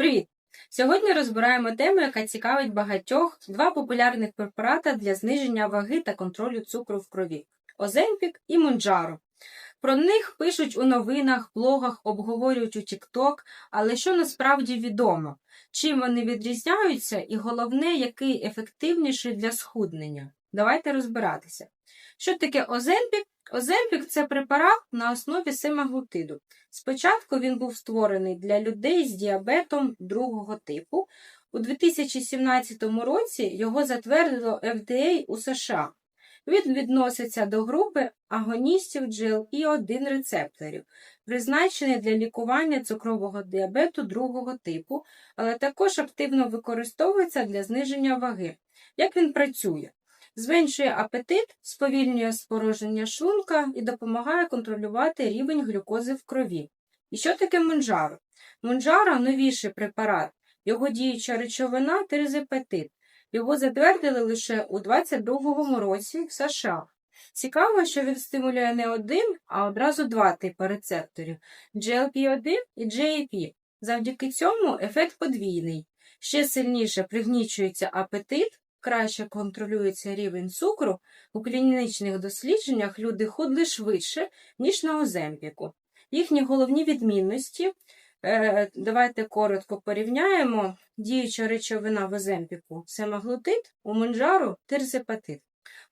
Привіт! Сьогодні розбираємо тему, яка цікавить багатьох два популярних препарати для зниження ваги та контролю цукру в крові Оземпік і Монджаро. Про них пишуть у новинах, блогах, обговорюють у TikTok, але що насправді відомо, чим вони відрізняються, і головне, який ефективніший для схуднення. Давайте розбиратися. Що таке Оземпік? Оземпік це препарат на основі семаглутиду. Спочатку він був створений для людей з діабетом другого типу. У 2017 році його затвердило FDA у США. Він відноситься до групи агоністів GLP-1 рецепторів, призначений для лікування цукрового діабету другого типу, але також активно використовується для зниження ваги. Як він працює? Зменшує апетит, сповільнює спорожнення шлунка і допомагає контролювати рівень глюкози в крові. І що таке Монджаро? Монджаро – новіший препарат. Його діюча речовина терезепетит. Його затвердили лише у 22-му році в США. Цікаво, що він стимулює не один, а одразу два типи рецепторів GLP-1 і GAP. Завдяки цьому ефект подвійний. Ще сильніше пригнічується апетит, краще контролюється рівень цукру. У клінічних дослідженнях люди худли швидше, ніж на оземпіку. Їхні головні відмінності. Е, Давайте коротко порівняємо. Діюча речовина в оземпіку семаглутид, у монжару терзепатит.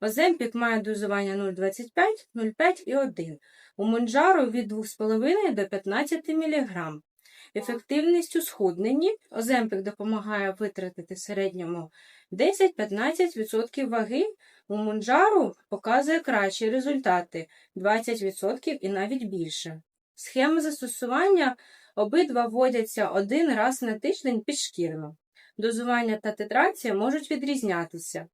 Оземпік має дозування 0,25, 0,5 і 1. У монжару від 2,5 до 15 мг. Ефективність у схудненні. Оземпік допомагає витратити в середньому 10-15% ваги. У монжару показує кращі результати 20% і навіть більше. Схема застосування обидва вводяться один раз на тиждень підшкірно. Дозування та титрація можуть відрізнятися.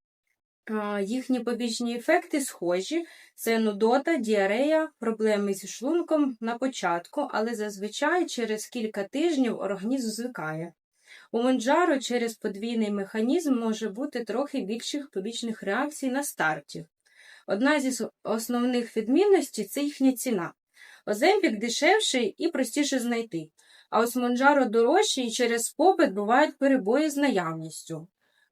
А, Їхні побічні ефекти схожі: це нудота, діарея, проблеми зі шлунком на початку, але зазвичай через кілька тижнів організм звикає. У Монджаро через подвійний механізм може бути трохи більших побічних реакцій на старті. Одна зі основних відмінностей це їхня ціна. Оземпік дешевший і простіше знайти, а ось Монджаро дорожчий і через попит бувають перебої з наявністю.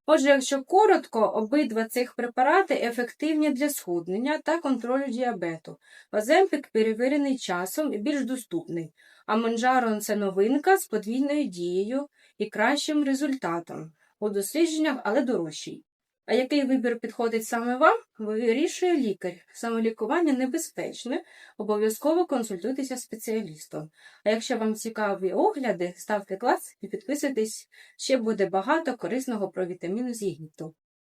Отже, якщо коротко, обидва цих препарати ефективні для схуднення та контролю діабету. Оземпік перевірений часом і більш доступний, а Монжарон – це новинка з подвійною дією і кращим результатом у дослідженнях, але дорожчий. А який вибір підходить саме вам, вирішує лікар. Самолікування небезпечне, обов'язково консультуйтеся спеціалістом. А якщо вам цікаві огляди, ставте клас і підписуйтесь, ще буде багато корисного про вітаміни з Єгипту.